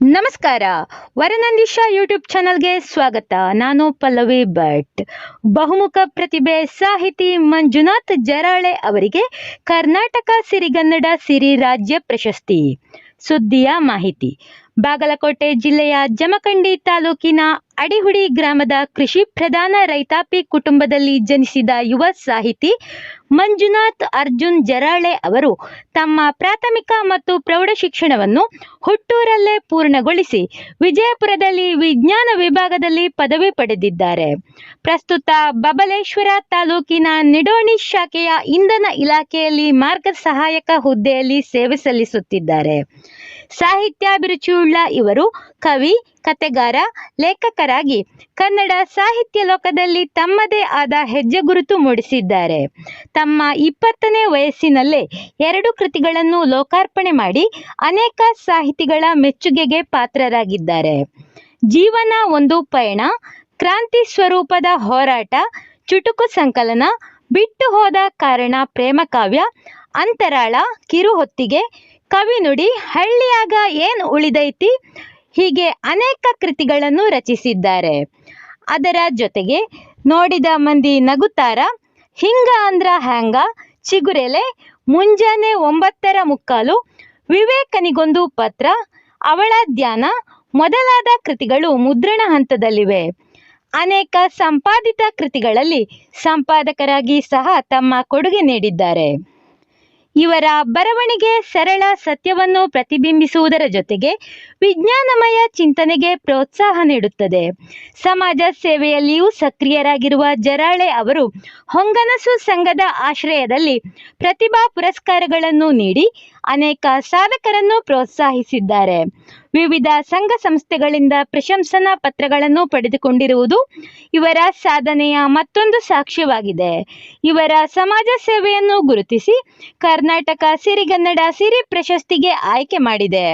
ನಮಸ್ಕಾರ. ವರನಂದಿಶ ಯೂಟ್ಯೂಬ್ ಚಾನಲ್ಗೆ ಸ್ವಾಗತ. ನಾನು ಪಲ್ಲವಿ ಭಟ್. ಬಹುಮುಖ ಪ್ರತಿಭೆ ಸಾಹಿತಿ ಮಂಜುನಾಥ್ ಜರಾಳೆ ಅವರಿಗೆ ಕರ್ನಾಟಕ ಸಿರಿಗನ್ನಡ ಸಿರಿ ರಾಜ್ಯ ಪ್ರಶಸ್ತಿ. ಸುದ್ದಿಯ ಮಾಹಿತಿ. ಬಾಗಲಕೋಟೆ ಜಿಲ್ಲೆಯ ಜಮಖಂಡಿ ತಾಲೂಕಿನ ಅಡಿಹುಡಿ ಗ್ರಾಮದ ಕೃಷಿ ಪ್ರಧಾನ ರೈತಾಪಿ ಕುಟುಂಬದಲ್ಲಿ ಜನಿಸಿದ ಯುವ ಸಾಹಿತಿ ಮಂಜುನಾಥ್ ಅರ್ಜುನ್ ಜರಾಳೆ ಅವರು ತಮ್ಮ ಪ್ರಾಥಮಿಕ ಮತ್ತು ಪ್ರೌಢ ಶಿಕ್ಷಣವನ್ನು ಹುಟ್ಟೂರಲ್ಲೇ ಪೂರ್ಣಗೊಳಿಸಿ ವಿಜಯಪುರದಲ್ಲಿ ವಿಜ್ಞಾನ ವಿಭಾಗದಲ್ಲಿ ಪದವಿ ಪಡೆದಿದ್ದಾರೆ. ಪ್ರಸ್ತುತ ಬಬಲೇಶ್ವರ ತಾಲೂಕಿನ ನಿಡೋಣಿ ಶಾಖೆಯ ಇಂಧನ ಇಲಾಖೆಯಲ್ಲಿ ಮಾರ್ಗ ಸಹಾಯಕ ಹುದ್ದೆಯಲ್ಲಿ ಸೇವೆ ಸಲ್ಲಿಸುತ್ತಿದ್ದಾರೆ. ಸಾಹಿತ್ಯಾಭಿರುಚಿಯುಳ್ಳ ಇವರು ಕವಿ ಕತೆಗಾರ, ಲೇಖಕರಾಗಿ ಕನ್ನಡ ಸಾಹಿತ್ಯ ಲೋಕದಲ್ಲಿ ತಮ್ಮದೇ ಆದ ಹೆಜ್ಜೆ ಗುರುತು ಮೂಡಿಸಿದ್ದಾರೆ. ತಮ್ಮ ಇಪ್ಪತ್ತನೇ ವಯಸ್ಸಿನಲ್ಲೇ ಎರಡು ಕೃತಿಗಳನ್ನು ಲೋಕಾರ್ಪಣೆ ಮಾಡಿ ಅನೇಕ ಸಾಹಿತಿಗಳ ಮೆಚ್ಚುಗೆಗೆ ಪಾತ್ರರಾಗಿದ್ದಾರೆ. ಜೀವನ ಒಂದು ಪಯಣ, ಕ್ರಾಂತಿ ಸ್ವರೂಪದ ಹೋರಾಟ, ಚುಟುಕು ಸಂಕಲನ, ಬಿಟ್ಟು ಹೋದ ಕಾರಣ ಪ್ರೇಮ ಕಾವ್ಯ, ಅಂತರಾಳ, ಕಿರುಹೊತ್ತಿಗೆ ಕವಿನುಡಿ ಹಳ್ಳಿಯಾಗ ಏನ್ ಉಳಿದೈತಿ? ಹೀಗೆ ಅನೇಕ ಕೃತಿಗಳನ್ನು ರಚಿಸಿದ್ದಾರೆ. ಅದರ ಜೊತೆಗೆ ನೋಡಿದ ಮಂದಿ ನಗುತ್ತಾರ? ಹಿಂಗ ಅಂದ್ರ ಹ್ಯಾಂಗ? ಚಿಗುರೆಲೆ, ಮುಂಜಾನೆ ಒಂಬತ್ತರ ಮುಕ್ಕಾಲು, ವಿವೇಕನಿಗೊಂದು ಪತ್ರ, ಅವಳ ಧ್ಯಾನ, ಮೊದಲಾದ ಕೃತಿಗಳು ಮುದ್ರಣ ಹಂತದಲ್ಲಿವೆ. ಅನೇಕ ಸಂಪಾದಿತ ಕೃತಿಗಳಲ್ಲಿ ಸಂಪಾದಕರಾಗಿ ಸಹ ತಮ್ಮ ಕೊಡುಗೆ ನೀಡಿದ್ದಾರೆ. ಇವರ ಬರವಣಿಗೆ ಸರಳ ಸತ್ಯವನ್ನು ಪ್ರತಿಬಿಂಬಿಸುವುದರ ಜೊತೆಗೆ ವಿಜ್ಞಾನಮಯ ಚಿಂತನೆಗೆ ಪ್ರೋತ್ಸಾಹ ನೀಡುತ್ತದೆ. ಸಮಾಜ ಸೇವೆಯಲ್ಲಿಯೂ ಸಕ್ರಿಯರಾಗಿರುವ ಜರಾಳೆ ಅವರು ಹೊಂಗನಸು ಸಂಘದ ಆಶ್ರಯದಲ್ಲಿ ಪ್ರತಿಭಾ ಪುರಸ್ಕಾರಗಳನ್ನು ನೀಡಿ ಅನೇಕ ಸಾಧಕರನ್ನು ಪ್ರೋತ್ಸಾಹಿಸಿದ್ದಾರೆ. ವಿವಿಧ ಸಂಘ ಸಂಸ್ಥೆಗಳಿಂದ ಪ್ರಶಂಸನಾ ಪತ್ರಗಳನ್ನು ಪಡೆದುಕೊಂಡಿರುವುದು ಇವರ ಸಾಧನೆಯ ಮತ್ತೊಂದು ಸಾಕ್ಷ್ಯವಾಗಿದೆ. ಇವರ ಸಮಾಜ ಸೇವೆಯನ್ನು ಗುರುತಿಸಿ ಕರ್ನಾಟಕ ಸಿರಿಗನ್ನಡ ಸಿರಿ ಪ್ರಶಸ್ತಿಗೆ ಆಯ್ಕೆ ಮಾಡಿದೆ.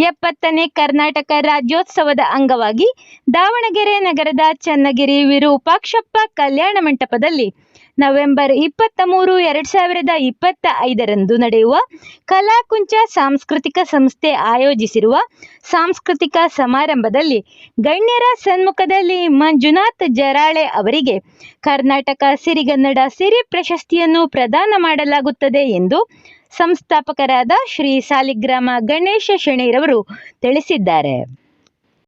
ಎಪ್ಪತ್ತನೇ ಕರ್ನಾಟಕ ರಾಜ್ಯೋತ್ಸವದ ಅಂಗವಾಗಿ ದಾವಣಗೆರೆ ನಗರದ ಚನ್ನಗಿರಿ ವಿರೂಪಾಕ್ಷಪ್ಪ ಕಲ್ಯಾಣ ಮಂಟಪದಲ್ಲಿ ನವೆಂಬರ್ ಇಪ್ಪತ್ತ ಮೂರು, ಎರಡ್ ಸಾವಿರದ ಇಪ್ಪತ್ತ ಐದರಂದು ನಡೆಯುವ ಕಲಾಕುಂಚ ಸಾಂಸ್ಕೃತಿಕ ಸಂಸ್ಥೆ ಆಯೋಜಿಸಿರುವ ಸಾಂಸ್ಕೃತಿಕ ಸಮಾರಂಭದಲ್ಲಿ ಗಣ್ಯರ ಸನ್ಮುಖದಲ್ಲಿ ಮಂಜುನಾಥ್ ಜರಾಳೆ ಅವರಿಗೆ ಕರ್ನಾಟಕ ಸಿರಿಗನ್ನಡ ಸಿರಿ ಪ್ರಶಸ್ತಿಯನ್ನು ಪ್ರದಾನ ಮಾಡಲಾಗುತ್ತದೆ ಎಂದು ಸಂಸ್ಥಾಪಕರಾದ ಶ್ರೀ ಸಾಲಿಗ್ರಾಮ ಗಣೇಶ ಶೆಣೈರವರು ತಿಳಿಸಿದ್ದಾರೆ.